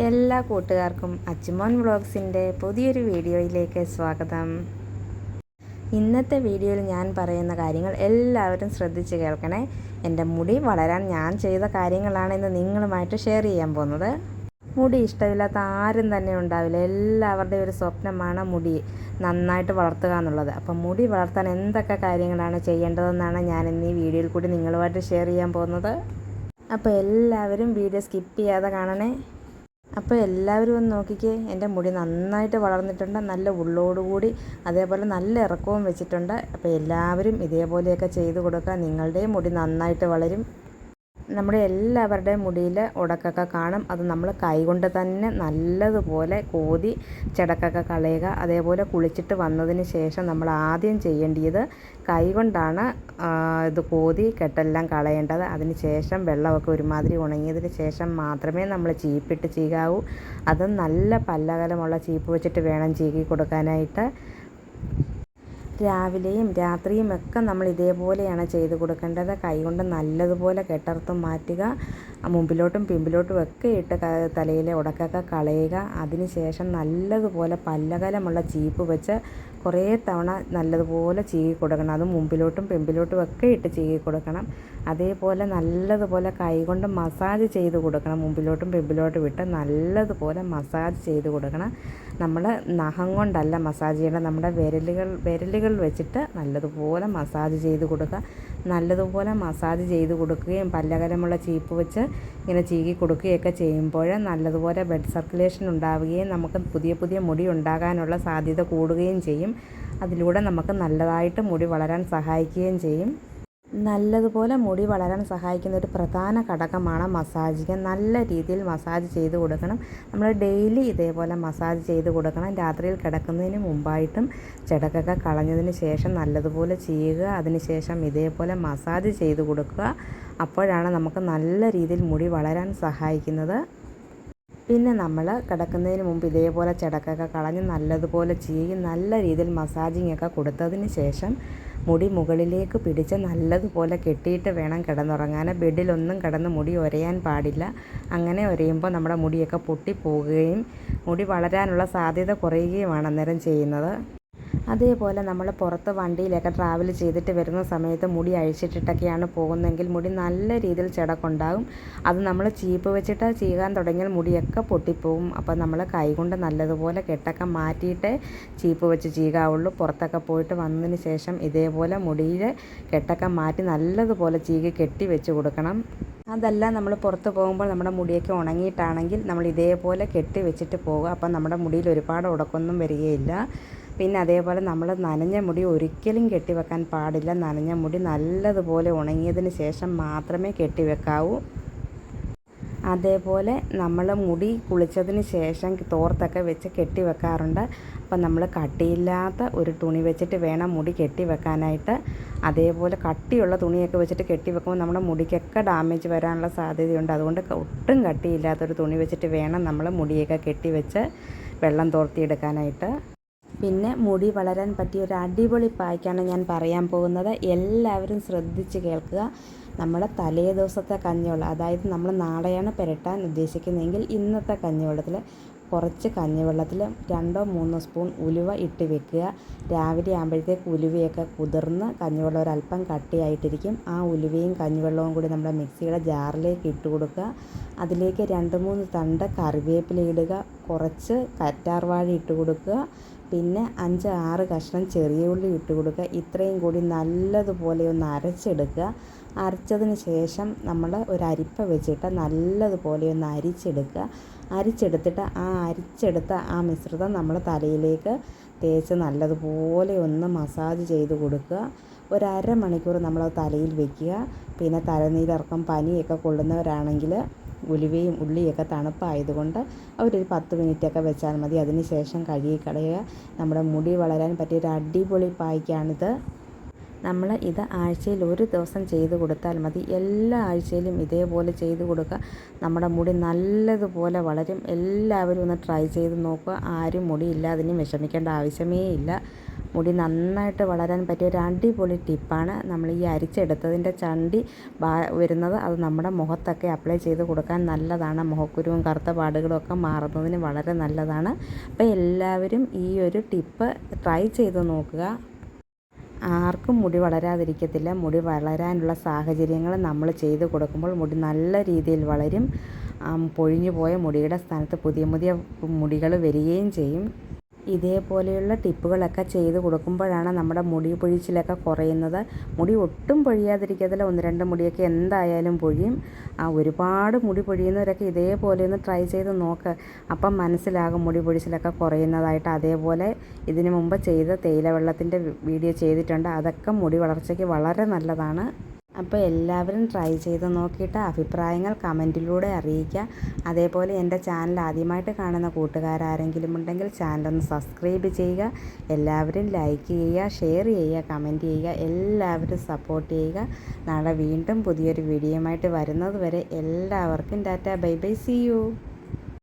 എല്ലാ കൂട്ടുകാർക്കും അച്ചുമോൻ വ്ളോഗ്സിന്റെ പുതിയൊരു വീഡിയോയിലേക്ക് സ്വാഗതം. ഇന്നത്തെ വീഡിയോയിൽ ഞാൻ പറയുന്ന കാര്യങ്ങൾ എല്ലാവരും ശ്രദ്ധിച്ച് കേൾക്കണേ. എന്റെ മുടി വളരാൻ ഞാൻ ചെയ്ത കാര്യങ്ങളാണ് ഇന്ന് നിങ്ങളുമായിട്ട് ഷെയർ ചെയ്യാൻ പോകുന്നത്. മുടി ഇഷ്ടമില്ലാത്ത ആരും തന്നെ ഉണ്ടാവില്ല. എല്ലാവരുടെയും ഒരു സ്വപ്നമാണ് മുടി നന്നായിട്ട് വളർത്തുക എന്നുള്ളത്. അപ്പം മുടി വളർത്താൻ എന്തൊക്കെ കാര്യങ്ങളാണ് ചെയ്യേണ്ടതെന്നാണ് ഞാൻ ഇന്ന് ഈ വീഡിയോയിൽ കൂടി നിങ്ങളുമായിട്ട് ഷെയർ ചെയ്യാൻ പോകുന്നത്. അപ്പോൾ എല്ലാവരും വീഡിയോ സ്കിപ്പ് ചെയ്യാതെ കാണണേ. അപ്പോൾ എല്ലാവരും ഒന്ന് നോക്കിക്കേ. എന്റെ മുടി നന്നായിട്ട് വളർന്നിട്ടുണ്ട്. നല്ല ഉള്ളോടുകൂടി അതേപോലെ നല്ല ഇറക്കവും വെച്ചിട്ടുണ്ട്. അപ്പോൾ എല്ലാവരും ഇതേപോലെയൊക്കെ ചെയ്ത് കൊടുക്കുക. നിങ്ങളുടെയും മുടി നന്നായിട്ട് വളരും. നമ്മുടെ എല്ലാവരുടെയും മുടിയിൽ ഉടക്കൊക്കെ കാണും. അത് നമ്മൾ കൈകൊണ്ട് തന്നെ നല്ലതുപോലെ കോതി ചെടക്കൊക്കെ കളയുക. അതേപോലെ കുളിച്ചിട്ട് വന്നതിന് ശേഷം നമ്മൾ ആദ്യം ചെയ്യേണ്ടത് കൈകൊണ്ടാണ് ഇത് കോതി കെട്ടെല്ലാം കളയേണ്ടത്. അതിന് ശേഷം വെള്ളമൊക്കെ ഒരുമാതിരി ഉണങ്ങിയതിന് ശേഷം മാത്രമേ നമ്മൾ ചീപ്പിട്ട് ചെയ്യാവൂ അതും നല്ല പല്ലകലമുള്ള ചീപ്പ് വെച്ചിട്ട് വേണം ചീകി കൊടുക്കാനായിട്ട്. രാവിലെയും രാത്രിയും ഒക്കെ നമ്മൾ ഇതേപോലെയാണ് ചെയ്ത് കൊടുക്കേണ്ടത്. കൈകൊണ്ട് നല്ലതുപോലെ കെട്ടർത്തും മാറ്റുക. മുമ്പിലോട്ടും പിമ്പിലോട്ടും ഒക്കെ ഇട്ട് തലയിലെ ഉടക്കൊക്കെ കളയുക. അതിനുശേഷം നല്ലതുപോലെ പല്ലകലമുള്ള ചീപ്പ് വെച്ച് കുറേ തവണ നല്ലതുപോലെ ചീകി കൊടുക്കണം. അത് മുമ്പിലോട്ടും പിമ്പിലോട്ടും ഒക്കെ ഇട്ട് ചീകി കൊടുക്കണം. അതേപോലെ നല്ലതുപോലെ കൈകൊണ്ട് മസാജ് ചെയ്ത് കൊടുക്കണം. മുമ്പിലോട്ടും പിമ്പിലോട്ടും ഇട്ട് നല്ലതുപോലെ മസാജ് ചെയ്ത് കൊടുക്കണം. നമ്മൾ നഖം കൊണ്ടല്ല മസാജ് ചെയ്യേണ്ടത് നമ്മുടെ വിരലുകൾ വിരലുകൾ വെച്ചിട്ട് നല്ലതുപോലെ മസാജ് ചെയ്ത് കൊടുക്കുക. നല്ലതുപോലെ മസാജ് ചെയ്ത് കൊടുക്കുകയും പല്ലകലമുള്ള ചീപ്പ് വെച്ച് ഇങ്ങനെ ചീകി കൊടുക്കുകയൊക്കെ ചെയ്യുമ്പോൾ നല്ലതുപോലെ ബ്ലഡ് സർക്കുലേഷൻ ഉണ്ടാവുകയും നമുക്ക് പുതിയ പുതിയ മുടി ഉണ്ടാകാനുള്ള സാധ്യത കൂടുകയും ചെയ്യും. അതിലൂടെ നമുക്ക് നല്ലതായിട്ട് മുടി വളരാൻ സഹായിക്കുകയും ചെയ്യും. നല്ലതുപോലെ മുടി വളരാൻ സഹായിക്കുന്ന ഒരു പ്രധാന ഘടകമാണ് മസാജിങ് നല്ല രീതിയിൽ മസാജ് ചെയ്ത് കൊടുക്കണം. നമ്മൾ ഡെയിലി ഇതേപോലെ മസാജ് ചെയ്ത് കൊടുക്കണം. രാത്രിയിൽ കിടക്കുന്നതിന് മുമ്പായിട്ടും ചെടക്കൊക്കെ കളഞ്ഞതിന് ശേഷം നല്ലതുപോലെ ചെയ്യുക. അതിനുശേഷം ഇതേപോലെ മസാജ് ചെയ്ത് കൊടുക്കുക. അപ്പോഴാണ് നമുക്ക് നല്ല രീതിയിൽ മുടി വളരാൻ സഹായിക്കുന്നത്. പിന്നെ നമ്മൾ കിടക്കുന്നതിന് മുമ്പ് ഇതേപോലെ ചടക്കൊക്കെ കളഞ്ഞ് നല്ലതുപോലെ ചീകി നല്ല രീതിയിൽ മസാജിങ് ഒക്കെ കൊടുത്തതിന് ശേഷം മുടി മുകളിലേക്ക് പിടിച്ച് നല്ലതുപോലെ കെട്ടിയിട്ട് വേണം കിടന്നുറങ്ങാൻ. ബെഡിലൊന്നും കിടന്ന് മുടി ഒരയാൻ പാടില്ല. അങ്ങനെ ഒരയുമ്പോൾ നമ്മുടെ മുടിയൊക്കെ പൊട്ടിപ്പോവുകയും മുടി വളരാനുള്ള സാധ്യത കുറയുകയുമാണ് അന്നേരം ചെയ്യുന്നത്. അതേപോലെ നമ്മൾ പുറത്ത് വണ്ടിയിലൊക്കെ ട്രാവൽ ചെയ്തിട്ട് വരുന്ന സമയത്ത് മുടി അഴിച്ചിട്ടിട്ടൊക്കെയാണ് പോകുന്നതെങ്കിൽ മുടി നല്ല രീതിയിൽ ചിടക്കുണ്ടാകും. അത് നമ്മൾ ചീപ്പ് വെച്ചിട്ട് ചീകാൻ തുടങ്ങിയാൽ മുടിയൊക്കെ പൊട്ടിപ്പോവും. അപ്പോൾ നമ്മൾ കൈകൊണ്ട് നല്ലതുപോലെ കെട്ടൊക്കെ മാറ്റിയിട്ട് ചീപ്പ് വെച്ച് ചീകാവുള്ളൂ. പുറത്തൊക്കെ പോയിട്ട് വന്നതിന് ശേഷം ഇതേപോലെ മുടിയിൽ കെട്ടൊക്കെ മാറ്റി നല്ലതുപോലെ ചീകി കെട്ടി വെച്ച് കൊടുക്കണം. അതല്ല നമ്മൾ പുറത്ത് പോകുമ്പോൾ നമ്മുടെ മുടിയൊക്കെ ഉണങ്ങിയിട്ടാണെങ്കിൽ നമ്മൾ ഇതേപോലെ കെട്ടി വെച്ചിട്ട് പോകുക അപ്പം നമ്മുടെ മുടിയിൽ ഒരുപാട് ഉടക്കൊന്നും വരികയില്ല. പിന്നെ അതേപോലെ നമ്മൾ നനഞ്ഞ മുടി ഒരിക്കലും കെട്ടിവെക്കാൻ പാടില്ല. നനഞ്ഞ മുടി നല്ലതുപോലെ ഉണങ്ങിയതിന് ശേഷം മാത്രമേ കെട്ടിവെക്കാവൂ. അതേപോലെ നമ്മൾ മുടി കുളിച്ചതിന് ശേഷം തോർത്തൊക്കെ വെച്ച് കെട്ടി വെക്കാറുണ്ട് അപ്പം നമ്മൾ കട്ടിയില്ലാത്ത ഒരു തുണി വെച്ചിട്ട് വേണം മുടി കെട്ടി വെക്കാനായിട്ട് അതേപോലെ കട്ടിയുള്ള തുണിയൊക്കെ വെച്ചിട്ട് കെട്ടി വെക്കുമ്പോൾ നമ്മുടെ മുടിക്കൊക്കെ ഡാമേജ് വരാനുള്ള സാധ്യതയുണ്ട്. അതുകൊണ്ട് ഒട്ടും കട്ടിയില്ലാത്തൊരു തുണി വെച്ചിട്ട് വേണം നമ്മൾ മുടിയൊക്കെ കെട്ടി വെച്ച് വെള്ളം തോർത്തിയെടുക്കാനായിട്ട്. പിന്നെ മുടി വളരാൻ പറ്റിയ ഒരു അടിപൊളി പായ്ക്കാണ് ഞാൻ പറയാൻ പോകുന്നത്. എല്ലാവരും ശ്രദ്ധിച്ച് കേൾക്കുക. നമ്മുടെ തലേ ദിവസത്തെ കഞ്ഞിവെള്ളം അതായത് നമ്മൾ നാളെയാണ് പുരട്ടാൻ ഉദ്ദേശിക്കുന്നതെങ്കിൽ ഇന്നത്തെ കഞ്ഞിവെള്ളത്തിൽ കുറച്ച് കഞ്ഞിവെള്ളത്തിൽ രണ്ടോ മൂന്നോ സ്പൂൺ ഉലുവ ഇട്ട് വെക്കുക. രാവിലെ ആകുമ്പോഴത്തേക്ക് ഉലുവയൊക്കെ കുതിർന്ന് കഞ്ഞിവെള്ളം ഒരല്പം കട്ടിയായിട്ടിരിക്കും. ആ ഉലുവയും കഞ്ഞിവെള്ളവും കൂടി നമ്മുടെ മിക്സിയുടെ ജാറിലേക്ക് ഇട്ട് കൊടുക്കുക. അതിലേക്ക് രണ്ട് മൂന്ന് തണ്ട് കറിവേപ്പില ഇടുക. കുറച്ച് കറ്റാർവാഴ ഇട്ട് കൊടുക്കുക. പിന്നെ അഞ്ച് ആറ് കഷ്ണം ചെറിയ ഉള്ളി ഇട്ട് കൊടുക്കുക. ഇത്രയും കൂടി നല്ലതുപോലെ ഒന്ന് അരച്ചെടുക്കുക. അരച്ചതിന് ശേഷം നമ്മൾ ഒരു അരിപ്പ വെച്ചിട്ട് നല്ലതുപോലെ ഒന്ന് അരിച്ചെടുക്കുക. അരിച്ചെടുത്തിട്ട് ആ അരിച്ചെടുത്ത ആ മിശ്രിതം നമ്മൾ തലയിലേക്ക് തേച്ച് നല്ലതുപോലെ ഒന്ന് മസാജ് ചെയ്ത് കൊടുക്കുക. ഒരു അര മണിക്കൂർ നമ്മൾ തലയിൽ വെക്കുക. പിന്നെ തലനീരിറക്കം പനിയൊക്കെ കൊള്ളുന്നവരാണെങ്കിൽ ഉലുവയും ഉള്ളിയൊക്കെ തണുപ്പായതുകൊണ്ട് അവരൊരു പത്ത് മിനിറ്റൊക്കെ വെച്ചാൽ മതി. അതിന് ശേഷം കഴുകി കളയുക. നമ്മുടെ മുടി വളരാൻ പറ്റിയൊരു അടിപൊളി പായ്ക്കാണിത്. നമ്മൾ ഇത് ആഴ്ചയിൽ ഒരു ദിവസം ചെയ്ത് കൊടുത്താൽ മതി. എല്ലാ ആഴ്ചയിലും ഇതേപോലെ ചെയ്ത് കൊടുക്കുക. നമ്മുടെ മുടി നല്ലതുപോലെ വളരും. എല്ലാവരും ഒന്ന് ട്രൈ ചെയ്ത് നോക്കുക. ആരും മുടി ഇല്ലാതിനും വിഷമിക്കേണ്ട ആവശ്യമേ ഇല്ല. മുടി നന്നായിട്ട് വളരാൻ പറ്റിയ ഒരു അടിപൊളി ടിപ്പാണ്. നമ്മൾ ഈ അരിച്ചെടുത്തതിന്റെ ചണ്ടി വരുന്നത് അത് നമ്മുടെ മുഖത്തൊക്കെ അപ്ലൈ ചെയ്ത് കൊടുക്കാൻ നല്ലതാണ്. മുഖക്കുരുവും കറുത്ത പാടുകളും ഒക്കെ മാറുന്നതിന് വളരെ നല്ലതാണ്. അപ്പോൾ എല്ലാവരും ഈ ഒരു ടിപ്പ് ട്രൈ ചെയ്ത് നോക്കുക. ആർക്കും മുടി വളരാതിരിക്കത്തില്ല. മുടി വളരാനുള്ള സാഹചര്യങ്ങൾ നമ്മൾ ചെയ്ത് കൊടുക്കുമ്പോൾ മുടി നല്ല രീതിയിൽ വളരും. പൊഴിഞ്ഞു പോയ മുടിയുടെ സ്ഥാനത്ത് പുതിയ പുതിയ മുടികൾ വരികയും ചെയ്യും. ഇതേപോലെയുള്ള ടിപ്പുകളൊക്കെ ചെയ്ത് കൊടുക്കുമ്പോഴാണ് നമ്മുടെ മുടി പൊഴിച്ചിലൊക്കെ കുറയുന്നത്. മുടി ഒട്ടും പൊഴിയാതിരിക്കത്തില്ല. ഒന്ന് രണ്ട് മുടിയൊക്കെ എന്തായാലും പൊഴിയും. ആ ഒരുപാട് മുടി പൊഴിയുന്നവരൊക്കെ ഇതേപോലെ ഒന്ന് ട്രൈ ചെയ്ത് നോക്ക്. അപ്പം മനസ്സിലാകും മുടി പൊഴിച്ചിലൊക്കെ കുറയുന്നതായിട്ട്. അതേപോലെ ഇതിനു മുമ്പ് ചെയ്ത തേയില വെള്ളത്തിന്റെ വീഡിയോ ചെയ്തിട്ടുണ്ട്. അതൊക്കെ മുടി വളർച്ചയ്ക്ക് വളരെ നല്ലതാണ്. അപ്പോൾ എല്ലാവരും ട്രൈ ചെയ്ത് നോക്കിയിട്ട് അഭിപ്രായങ്ങൾ കമന്റിലൂടെ അറിയിക്കുക. അതേപോലെ എന്റെ ചാനൽ ആദ്യമായിട്ട് കാണുന്ന കൂട്ടുകാരാരെങ്കിലും ഉണ്ടെങ്കിൽ ചാനലൊന്ന് സബ്സ്ക്രൈബ് ചെയ്യുക. എല്ലാവരും ലൈക്ക് ചെയ്യുക ഷെയർ ചെയ്യുക കമന്റ് ചെയ്യുക. എല്ലാവരും സപ്പോർട്ട് ചെയ്യുക. നാളെ വീണ്ടും പുതിയൊരു വീഡിയോയുമായിട്ട് വരുന്നത് വരെ എല്ലാവർക്കും tata. Bye bye. See you